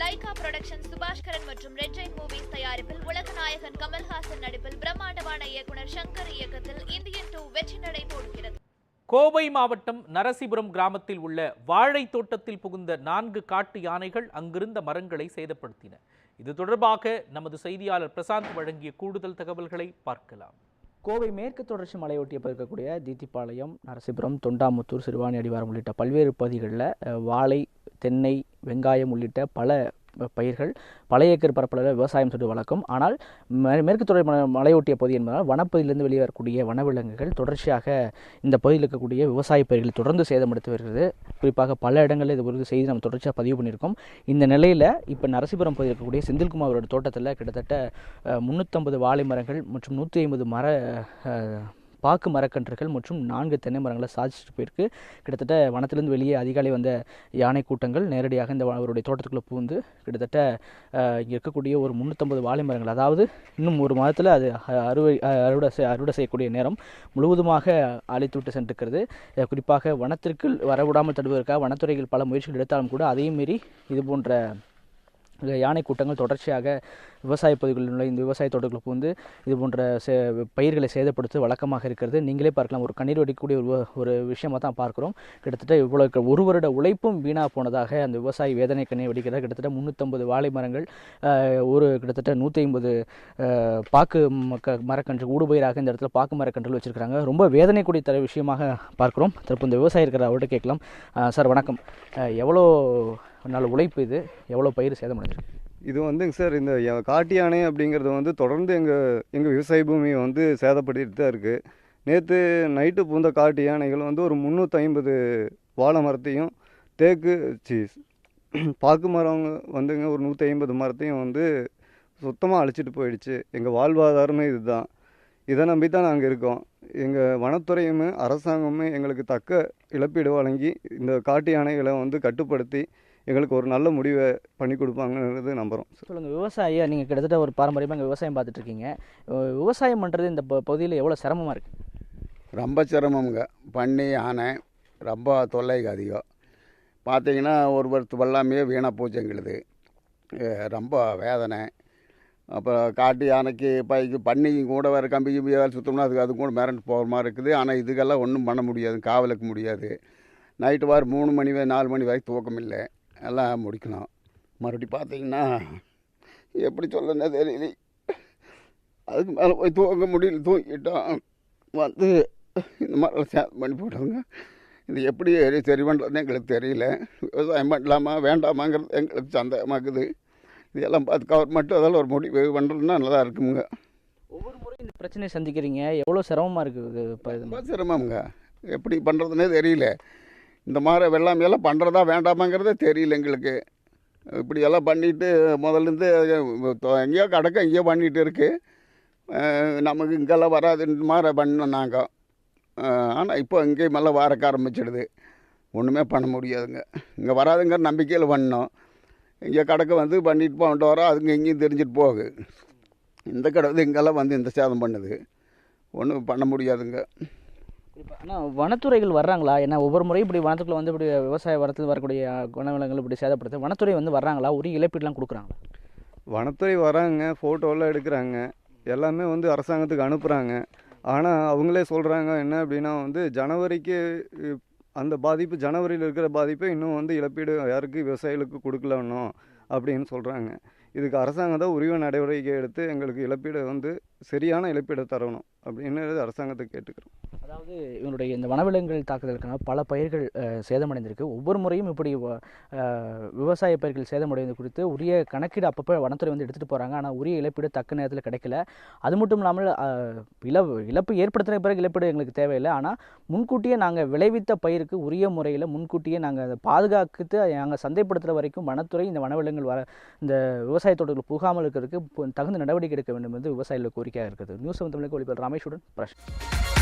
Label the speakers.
Speaker 1: Lyca production Subaskaran மற்றும் red Jain movies தயாரிப்பில் உலகநாயகன் கமல்ஹாசன் நடிப்பில் பிரம்மாண்டமான இயக்குனர் சங்கர் இயக்கத்தில் இந்தியன் டூ வெற்றி நடை போடுகிறது.
Speaker 2: கோவை மாவட்டம் நரசிபுரம் கிராமத்தில் உள்ள வாழை தோட்டத்தில் புகுந்த நான்கு காட்டு யானைகள் அங்கிருந்த மரங்களை சேதப்படுத்தின. இது தொடர்பாக நமது செய்தியாளர் பிரசாந்த் வழங்கிய கூடுதல் தகவல்களை பார்க்கலாம்.
Speaker 3: கோவை மேற்கு தொடர்ச்சி மலையொட்டிய இருக்கக்கூடிய தீத்திப்பாளையம் நரசிபுரம் தொண்டாமுத்தூர் சிறுவாணி அடிவாரம் உள்ளிட்ட பல்வேறு பகுதிகளில் வாழை தென்னை வெங்காயம் உள்ளிட்ட பல பயிர்கள் பல ஏக்கர் பரப்பளவில் விவசாயம் செய்து வழக்கம் ஆனால் மே- மேற்கு தொடர் மலையொட்டிய பகுதி என்பதால் வனப்பகுதியிலிருந்து வெளியே வரக்கூடிய வனவிலங்குகள் தொடர்ச்சியாக இந்த பகுதியில் இருக்கக்கூடிய விவசாய பயிர்களை தொடர்ந்து சேதமடுத்து வருகிறது. குறிப்பாக பல இடங்களில் இது குறித்து செய்தி நம்ம தொடர்ச்சியாக பதிவு பண்ணியிருக்கோம். இந்த நிலையில் இப்போ நரசிபுரம் பகுதியில் இருக்கக்கூடிய செந்தில்குமார் தோட்டத்தில் கிட்டத்தட்ட முந்நூற்றம்பது வாழை மரங்கள் மற்றும் நூற்றி ஐம்பது மர பாக்கு மரக்கன்றுகள் மற்றும் நான்கு தென்னை மரங்களை சாதிச்சுட்டு போயிருக்கு. கிட்டத்தட்ட வனத்திலிருந்து வெளியே அதிகாலை வந்த யானை கூட்டங்கள் நேரடியாக இந்த அவருடைய தோட்டத்துக்குள்ளே பூந்து கிட்டத்தட்ட இங்கே இருக்கக்கூடிய ஒரு முந்நூற்றம்பது வாழை மரங்கள். அதாவது இன்னும் ஒரு மாதத்தில் அது அறுவை அறுவடை செய்- அறுவடை செய்யக்கூடிய நேரம் முழுவதுமாக அழித்து விட்டு சென்றிருக்கிறது. குறிப்பாக வனத்திற்குள் வரவிடாமல் தடுவதற்காக வனத்துறைகள் பல முயற்சிகள் எடுத்தாலும் கூட அதையும் மீறி இது போன்ற யானை கூட்டங்கள் தொடர்ச்சியாக விவசாய பகுதிகளில் உள்ள இந்த விவசாய தோட்டங்களுக்கு புகுந்து இது போன்ற சே பயிர்களை சேதப்படுத்து வழக்கமாக இருக்கிறது. நீங்களே பார்க்கலாம் ஒரு கண்ணீர் வடிக்கக்கூடிய ஒரு ஒரு விஷயமாக தான் பார்க்குறோம். கிட்டத்தட்ட இவ்வளோ ஒரு வருட உழைப்பும் வீணாக போனதாக அந்த விவசாயி வேதனை கண்ணீர் வடிக்கிறார். கிட்டத்தட்ட முந்நூற்றம்பது வாழை மரங்கள் ஒரு கிட்டத்தட்ட நூற்றி ஐம்பது பாக்கு மக்க மரக்கன்று ஊடுபயிராக இந்த இடத்துல பாக்கு மரக்கன்றுகள் வச்சுருக்காங்க ரொம்ப வேதனை கூடிய தர விஷயமாக பார்க்குறோம். தற்போது இந்த விவசாயி இருக்கிற அவர்கிட்ட கேட்கலாம். சார் வணக்கம். எவ்வளோ நாள் உழைப்பு இது. எவ்வளோ பயிர் சேதமடைஞ்சிருக்கு
Speaker 4: இது வந்துங்க சார் இந்த காட்டு யானை அப்படிங்கிறது வந்து தொடர்ந்து எங்கள் எங்கள் விவசாய பூமியை வந்து சேதப்படுத்திட்டு தான் இருக்குது நேற்று நைட்டு பூந்த காட்டு யானைகள் வந்து ஒரு முந்நூற்றி ஐம்பது வாழை மரத்தையும் தேக்கு சீஸ் பாக்கு மரம் வந்துங்க ஒரு நூற்றி ஐம்பது மரத்தையும் வந்து சுத்தமாக அழிச்சிட்டு போயிடுச்சு. எங்கள் வாழ்வாதாரமே இதுதான். இதை நம்பி தான் நாங்கள் இருக்கோம். எங்கள் வனத்துறையுமே அரசாங்கமும் எங்களுக்கு தக்க இழப்பீடு வழங்கி இந்த காட்டு யானைகளை வந்து கட்டுப்படுத்தி எங்களுக்கு ஒரு நல்ல முடிவை பண்ணி கொடுப்பாங்கன்றது நம்புகிறோம்
Speaker 3: சொல்லுங்கள் விவசாயியா? நீங்கள் கிட்டத்தட்ட ஒரு பாரம்பரியமாக இங்கே விவசாயம் அஹ் விவசாயம் பண்ணுறது இந்த ப- பகுதியில் எவ்வளோ சிரமமாக இருக்குது
Speaker 5: ரொம்ப சிரமங்க பண்ணி ஆனை ரொம்ப தொல்லைங்க அதிகம். பார்த்தீங்கன்னா ஒரு வருஷத்து வெள்ளாமையே வீணாக போச்சு எங்களுது ரொம்ப வேதனை. அப்புறம் காட்டு யானைக்கு பைக்கு பண்ணிக்கு கூட வேறு கம்பி கிம்பி வேறு சுத்தம்னா அதுக்கு அது கூட மிரண்டு போகிற மாதிரி இருக்குது. ஆனால் இதுக்கெல்லாம் ஒன்றும் பண்ண முடியாது காவலுக்கு முடியாது. நைட்டு வார் மூணு மணி வரை நாலு மணி வரைக்கும் தூக்கம் இல்லை எல்லாம் முடிக்கணும். மறுபடி பார்த்தீங்கன்னா எப்படி சொல்லணும்னே தெரியல. அதுக்கு மேலே போய் தூங்க முடியல. தூங்கிட்டோம். வந்து இந்த மாதிரிலாம் சேதம் பண்ணி போட்டாங்க இது எப்படி சரி பண்ணுறதுன்னு எங்களுக்கு தெரியல. விவசாயம் பண்ணலாமா வேண்டாமாங்கிறது எங்களுக்கு சந்தேகமாக்குது. இதெல்லாம் பார்த்து கவர்மெண்ட் அதெல்லாம் ஒரு முடிவு பண்ணுறதுன்னா நல்லா இருக்குமுங்க.
Speaker 3: ஒவ்வொரு முறையும் இந்த பிரச்சனையை சந்திக்கிறீங்க. எவ்வளோ சிரமமாக இருக்குது இப்போ
Speaker 5: சிரமங்க எப்படி பண்ணுறதுனே தெரியல. இந்த மாதிரி வெள்ளாமையெல்லாம் பண்ணுறதா வேண்டாமாங்கிறதே தெரியல எங்களுக்கு. இப்படி எல்லாம் பண்ணிட்டு முதல்லேருந்து எங்கேயோ கடக்க எங்கேயோ பண்ணிட்டு இருக்கு. நமக்கு இங்கெல்லாம் வராதுன்ற மாதிரி பண்ணோம் நாங்கள் ஆனால் இப்போ இங்கேயும் எல்லாம் வாரக்க ஆரம்பிச்சிடுது. ஒன்றுமே பண்ண முடியாதுங்க. இங்கே வராதுங்கிற நம்பிக்கையில் பண்ணோம். இங்கே கடக்க வந்து பண்ணிட்டு போகிட்டு வரோம். அதுங்க இங்கேயும் தெரிஞ்சுட்டு போகுது. இந்த கடை வந்து இங்கெல்லாம் வந்து இந்த சேதம் பண்ணுது. ஒன்றும் பண்ண முடியாதுங்க.
Speaker 3: ஆனால் வனத்துறைகள் வர்றாங்களா? ஏன்னா ஒவ்வொரு முறையும் இப்படி வனத்துக்குள்ளே வந்து இப்படி விவசாய வரத்தில் வரக்கூடிய வனவிலங்குகள் இப்படி சேதப்படுத்து வனத்துறை வந்து வர்றாங்களா? உரிய இழப்பீடுலாம் கொடுக்குறாங்களா?
Speaker 4: வனத்துறை வராங்க ஃபோட்டோலாம் எடுக்கிறாங்க. எல்லாமே வந்து அரசாங்கத்துக்கு அனுப்புகிறாங்க ஆனால் அவங்களே சொல்கிறாங்க என்ன அப்படின்னா வந்து ஜனவரிக்கு அந்த பாதிப்பு ஜனவரியில் இருக்கிற பாதிப்பை இன்னும் வந்து இழப்பீடு யாருக்கு விவசாயிகளுக்கு கொடுக்கலன்னும் அப்படின்னு சொல்கிறாங்க இதுக்கு அரசாங்கம் தான் உரிய நடவடிக்கை எடுத்து எங்களுக்கு இழப்பீடு வந்து சரியான இழப்பீடை தரணும் அப்படின்னு அரசாங்கத்தை கேட்டுக்கிறோம்.
Speaker 3: அதாவது இவனுடைய இந்த வனவிலங்குகள் தாக்குதலுக்கான பல பயிர்கள் சேதமடைந்திருக்கு. ஒவ்வொரு முறையும் இப்படி விவசாய பயிர்கள் சேதமடைவது குறித்து உரிய கணக்கீடு அப்பப்போ வனத்துறை வந்து எடுத்துகிட்டு போகிறாங்க ஆனால் உரிய இழப்பீடு தக்க நேரத்தில் கிடைக்கல. அது மட்டும் இல்லாமல் இழ இழப்பு இழப்பு ஏற்படுத்தின பிறகு இழப்பீடு எங்களுக்கு தேவையில்லை. ஆனால் முன்கூட்டியே நாங்கள் விளைவித்த பயிருக்கு உரிய முறையில் முன்கூட்டியே நாங்கள் அதை பாதுகாத்து நாங்கள் சந்தைப்படுத்துகிற வரைக்கும் வனத்துறை இந்த வனவிலங்குகள் வர இந்த விவசாய தோட்டங்கள் புகாமல் இருக்கிறதுக்கு தகுந்த நடவடிக்கை எடுக்க வேண்டும் என்று விவசாயிகள் கோரிக்கையாக இருக்கிறது நியூஸ் தமிழுக்கு ஒளிபர் ரமேஷுடன் பிரஷ்